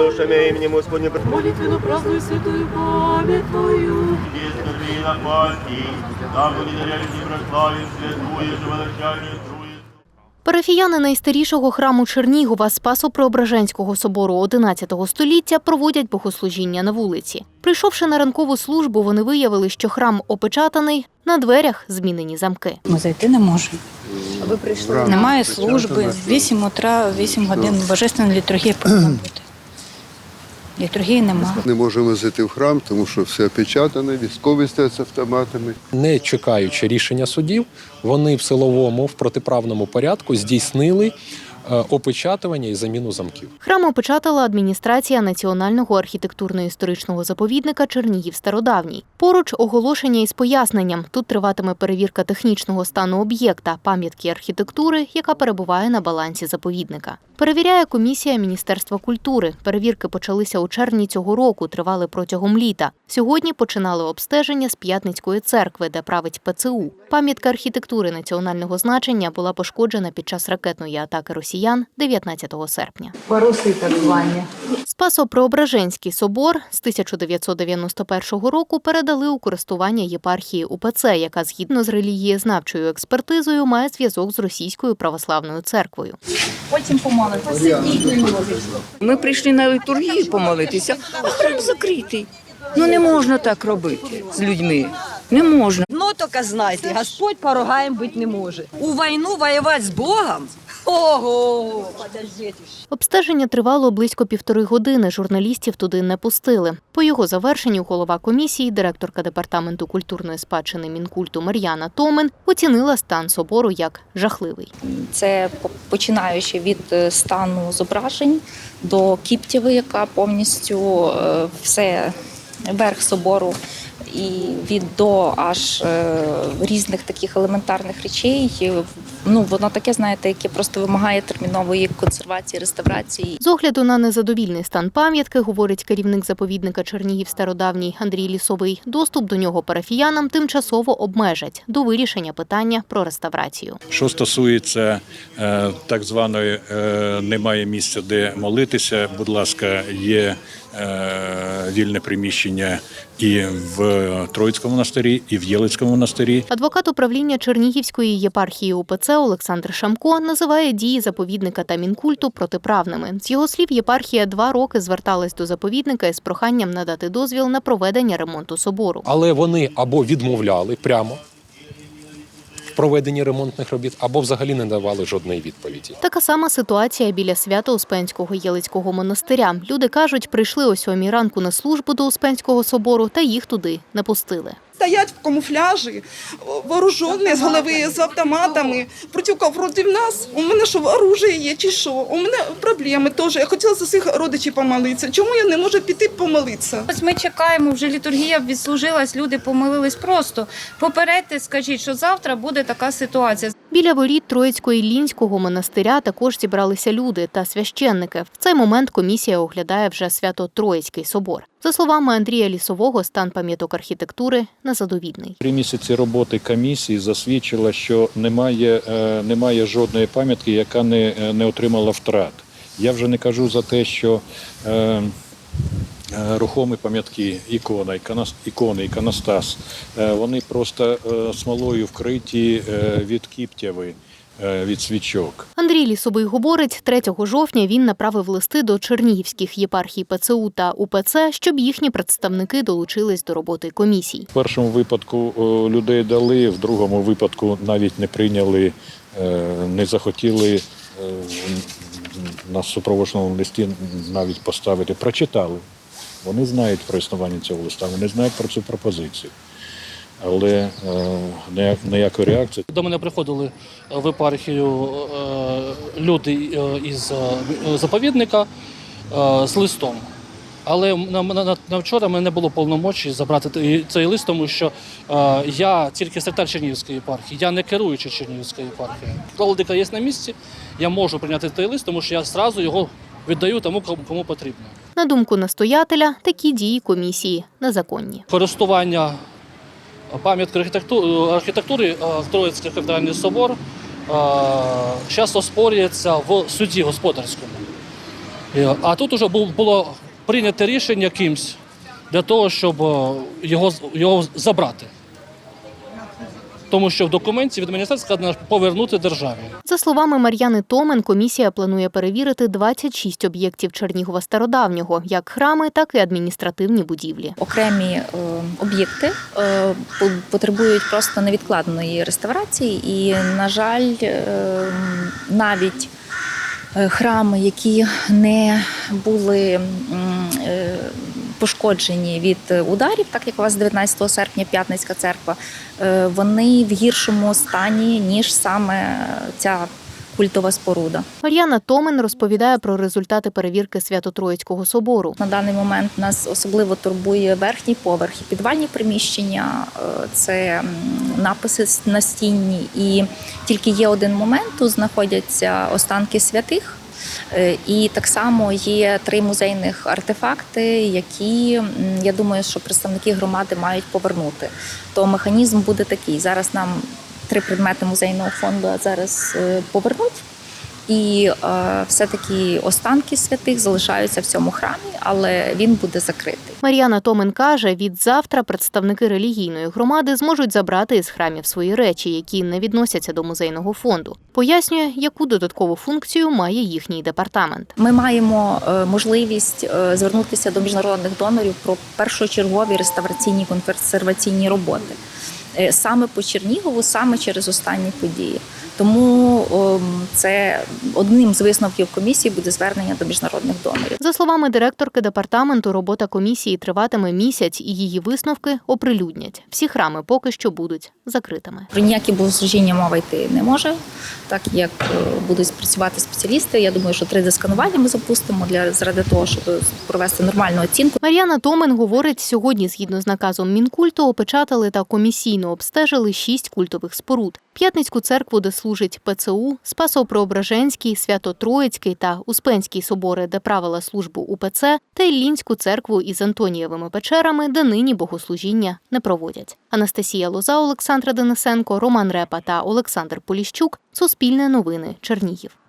душами именем Господним. Молитвенно праздную святую память Твою. Есть скорби на пасти, там благодаря и прославим святую живоначальную Парафіяни найстарішого храму Чернігова Спасо-Преображенського собору XI століття проводять богослужіння на вулиці. Прийшовши на ранкову службу, вони виявили, що храм опечатаний, на дверях змінені замки. Ми зайти не можемо. Ви прийшли Немає служби. В 8 утра, 8 годин божественна літургія повинна бути. Літургії немає. Не можемо зайти в храм, тому що все опечатане, військові стоять з автоматами. не чекаючи рішення судів, вони в силовому в протиправному порядку здійснили опечатування і заміну замків. Храм опечатала адміністрація Національного архітектурно-історичного заповідника Чернігів Стародавній. Поруч оголошення із поясненням. Тут триватиме перевірка технічного стану об'єкта, пам'ятки архітектури, яка перебуває на балансі заповідника. Перевіряє комісія Міністерства культури. Перевірки почалися у червні цього року, тривали протягом літа. Сьогодні починали обстеження з П'ятницької церкви, де править ПЦУ. Пам'ятка архітектури національного значення була пошкоджена під час ракетної атаки росіян 19 серпня. Паруси так звані. Спасо-Преображенський собор з 1991 року передали у користування єпархії УПЦ, яка згідно з релігієзнавчою експертизою має зв'язок з російською православною церквою. Потім помолитися. Ми прийшли на літургію помолитися, а храм закритий. Ну не можна так робити з людьми. Не можна. Ну, только знайте, Господь поругаем быть не может. У войну воевать с Богом? Ого, подождите. Обстеження тривало близько півтори години. Журналістів туди не пустили. По його завершенню голова комісії, директорка департаменту культурної спадщини Мінкульту Мар'яна Томен оцінила стан собору як жахливий. Це починаючи від е, стану зображень до кіптєви, яка повністю е, все верх собору. І від до аж е, різних таких елементарних речей. Е, Ну воно таке, знаєте, яке просто вимагає термінової консервації, реставрації. З огляду на незадовільний стан пам'ятки, говорить керівник заповідника Чернігів Стародавній Андрій Лісовий, доступ до нього парафіянам тимчасово обмежать до вирішення питання про реставрацію. Що стосується е, так званої немає місця, де молитися, будь ласка, є вільне приміщення і в Троїцькому монастирі, і в Єлицькому монастирі. Адвокат управління Чернігівської єпархії УПЦ Олександр Шамко називає дії заповідника та мінкульту протиправними. З його слів, єпархія два роки зверталась до заповідника із проханням надати дозвіл на проведення ремонту собору. Але вони або відмовляли прямо проведенні ремонтних робіт, або взагалі не давали жодної відповіді. Така сама ситуація біля Свято-Успенського Єлицького монастиря. Люди кажуть, прийшли о сьомій ранку на службу до Успенського собору, та їх туди не пустили. Стоять в камуфляжі, вооружені з голови з автоматами проти проти нас. У мене що оружие є чи що? У мене проблеми теж. Я хотіла за своїх родичів помолитися. Чому я не можу піти помолитися? Ось ми чекаємо, вже літургія відслужилась, люди помилились просто. Попередьте, скажіть, що завтра буде така ситуація. Біля воріт Троїцько-Іллінського монастиря також зібралися люди та священники. В цей момент комісія оглядає вже Свято-Троїцький собор. За словами Андрія Лісового, стан пам'яток архітектури незадовільний. Три місяці роботи комісії засвідчила, що немає, е, немає жодної пам'ятки, яка не, е, не отримала втрат. Я вже не кажу за те, що е, рухомі пам'ятки, ікона, іконас- ікони, іконостас, е, вони просто е, смолою вкриті е, від кіптяви, е, від свічок. Андрій Лісовий говорить, 3 жовтня він направив листи до чернігівських єпархій ПЦУ та УПЦ, щоб їхні представники долучились до роботи комісій. В першому випадку людей дали, в другому випадку навіть не прийняли, е, не захотіли е, на супроводженому листі навіть поставити. Прочитали. Вони знають про існування цього листа, вони знають про цю пропозицію. Але е, ніякої реакції. До мене приходили в епархію е, люди е, із е, заповідника е, з листом. Але на, на, на- вчора мене не було повномочі забрати цей лист, тому що е, я тільки секретар Чернігівської єпархії, я не керуючий Чернігівської єпархії. Владика є на місці, я можу прийняти той лист, тому що я зразу його віддаю тому, кому, потрібно. На думку настоятеля, такі дії комісії незаконні. користування пам'яткою архітектури, архітектури е, Троїцький кафедральний собор зараз оспорюється в суді господарському. Е, А тут вже було прийнято рішення кимсь для того, щоб е, його, його забрати. Тому що в документі від міністерства сказано повернути державі. За словами Мар'яни Томен, комісія планує перевірити 26 об'єктів Чернігова стародавнього, як храми, так і адміністративні будівлі. Окремі е, об'єкти е, потребують просто невідкладної реставрації, і, на жаль, е, навіть храми, які не були пошкоджені від ударів, так як у вас 19 серпня П'ятницька церква, е, вони в гіршому стані, ніж саме ця культова споруда. Мар'яна Томен розповідає про результати перевірки Свято-Троїцького собору. На даний момент нас особливо турбує верхній поверх і підвальні приміщення. Е, Це написи настінні, і тільки є один момент. Тут знаходяться останки святих. Е, І так само є три музейних артефакти, які я думаю, що представники громади мають повернути. То механізм буде такий. Зараз нам три предмети музейного фонду зараз е, повернуть. І е, все-таки останки святих залишаються в цьому храмі, але він буде закритий. Мар'яна Томен каже, від завтра представники релігійної громади зможуть забрати із храмів свої речі, які не відносяться до музейного фонду. Пояснює, яку додаткову функцію має їхній департамент. Ми маємо е, можливість е, звернутися до міжнародних донорів про першочергові реставраційні консерваційні роботи. Е, Саме по Чернігову, саме через останні події. Тому ем, це одним з висновків комісії буде звернення до міжнародних донорів. За словами директорки департаменту, робота комісії триватиме місяць, і її висновки оприлюднять. Всі храми поки що будуть закритими. Про ніякі богослужіння мова йти не може, так як е, будуть працювати спеціалісти. Я думаю, що 3D-сканування ми запустимо для заради того, щоб провести нормальну оцінку. Мар'яна Томен говорить, сьогодні, згідно з наказом Мінкульту, опечатали та комісійно обстежили шість культових споруд: П'ятницьку церкву, де служить ПЦУ, Спасо-Преображенський, Свято-Троїцький та Успенський собори, де правила службу УПЦ, та Іллінську церкву із Антонієвими печерами, де нині богослужіння не проводять. Анастасія Лоза, Олександра Денисенко, Роман Репа та Олександр Поліщук. Суспільне новини. Чернігів.